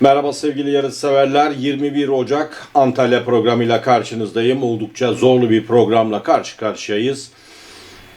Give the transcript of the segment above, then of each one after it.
Merhaba sevgili yarışseverler. 21 Ocak Antalya programıyla karşınızdayım. Oldukça zorlu bir programla karşı karşıyayız.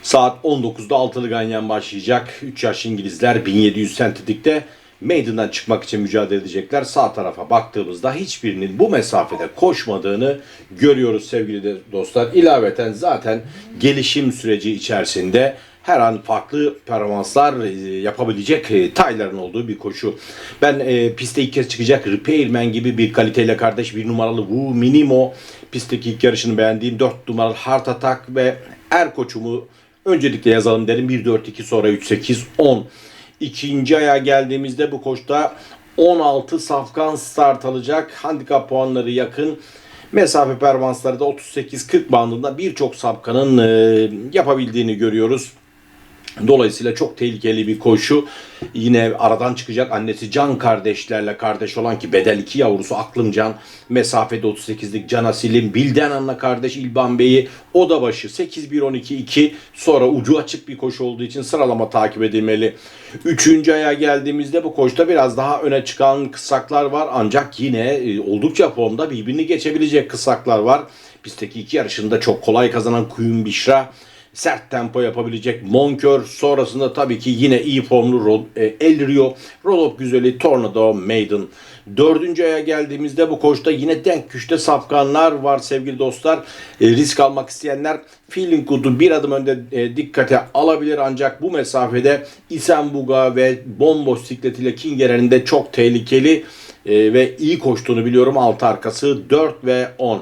Saat 19'da altılı ganyan başlayacak. 3 yaş İngilizler 1700 sentetikte meydandan çıkmak için mücadele edecekler. Sağ tarafa baktığımızda hiçbirinin bu mesafede koşmadığını görüyoruz sevgili dostlar. İlaveten zaten gelişim süreci içerisinde her an farklı performanslar e, yapabilecek e, tayların olduğu bir koşu. Ben e, piste ilk kez çıkacak Repairman gibi bir kaliteyle kardeş bir numaralı Wu Minimo pistteki ilk yarışını beğendiğim 4 numaralı Heart Attack ve er koçumu öncelikle yazalım derim 1-4-2 sonra 3-8-10 İkinci aya geldiğimizde bu koşta 16 safkan start alacak. Handikap puanları yakın. Mesafe performansları da 38-40 bandında birçok safkanın e, yapabildiğini görüyoruz. Dolayısıyla çok tehlikeli bir koşu. Yine aradan çıkacak annesi Can kardeşlerle kardeş olan ki bedel 2 yavrusu Aklım Can. Mesafede 38'lik Can Asil'in Bilden Anla kardeş İlban Bey'i o da başı 8-1-12-2 sonra ucu açık bir koşu olduğu için sıralama takip edilmeli. Üçüncü aya geldiğimizde bu koşta biraz daha öne çıkan kısaklar var ancak yine e, oldukça formda birbirini geçebilecek kısaklar var. Pistteki iki yarışında çok kolay kazanan Kuyun Bişra sert tempo yapabilecek Monkör. Sonrasında tabii ki yine iyi formlu Rod, e, El Rio, Rolop Güzeli, Tornado, Maiden. Dördüncü aya geldiğimizde bu koşta yine denk güçte safkanlar var sevgili dostlar. E, risk almak isteyenler Feeling Good'u bir adım önde e, dikkate alabilir ancak bu mesafede Isenbuga ve bomboş sikletiyle Kingeren'in de çok tehlikeli e, ve iyi koştuğunu biliyorum. Altı arkası 4 ve 10.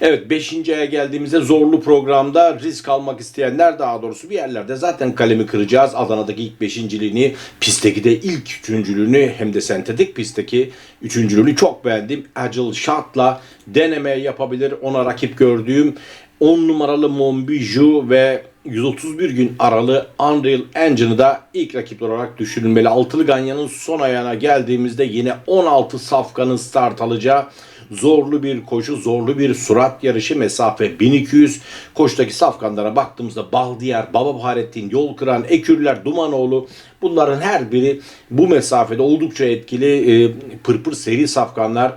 Evet 5. aya geldiğimizde zorlu programda risk almak isteyenler daha doğrusu bir yerlerde zaten kalemi kıracağız. Adana'daki ilk beşinciliğini, pistteki de ilk üçüncülüğünü hem de sentetik pistteki üçüncülüğünü çok beğendim. Agile Shot'la deneme yapabilir. Ona rakip gördüğüm 10 numaralı Monbiju ve 131 gün aralı Unreal Engine'ı da ilk rakip olarak düşünülmeli. Altılı Ganyan'ın son ayağına geldiğimizde yine 16 safkanın start alacağı zorlu bir koşu, zorlu bir surat yarışı mesafe 1200. Koştaki safkanlara baktığımızda Baldiyar, Baba Baharettin, Yol Kıran, Ekürler, Dumanoğlu bunların her biri bu mesafede oldukça etkili e, pırpır seri safkanlar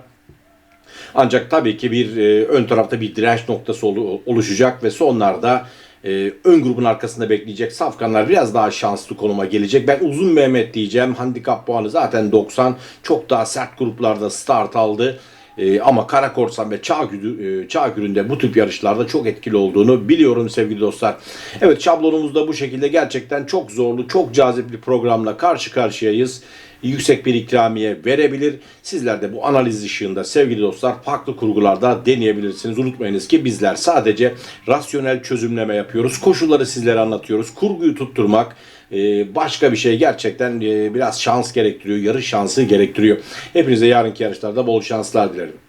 ancak tabii ki bir e, ön tarafta bir direnç noktası olu- oluşacak ve sonlarda e, ön grubun arkasında bekleyecek safkanlar biraz daha şanslı konuma gelecek. Ben uzun Mehmet diyeceğim. Handikap puanı zaten 90. Çok daha sert gruplarda start aldı. E, ama Kara Korsan ve Çağgül'ü, e, Çağgül'ün de bu tip yarışlarda çok etkili olduğunu biliyorum sevgili dostlar. Evet şablonumuzda bu şekilde gerçekten çok zorlu, çok cazip bir programla karşı karşıyayız yüksek bir ikramiye verebilir. Sizler de bu analiz ışığında sevgili dostlar farklı kurgularda deneyebilirsiniz. Unutmayınız ki bizler sadece rasyonel çözümleme yapıyoruz. Koşulları sizlere anlatıyoruz. Kurguyu tutturmak e, başka bir şey gerçekten e, biraz şans gerektiriyor. Yarış şansı gerektiriyor. Hepinize yarınki yarışlarda bol şanslar dilerim.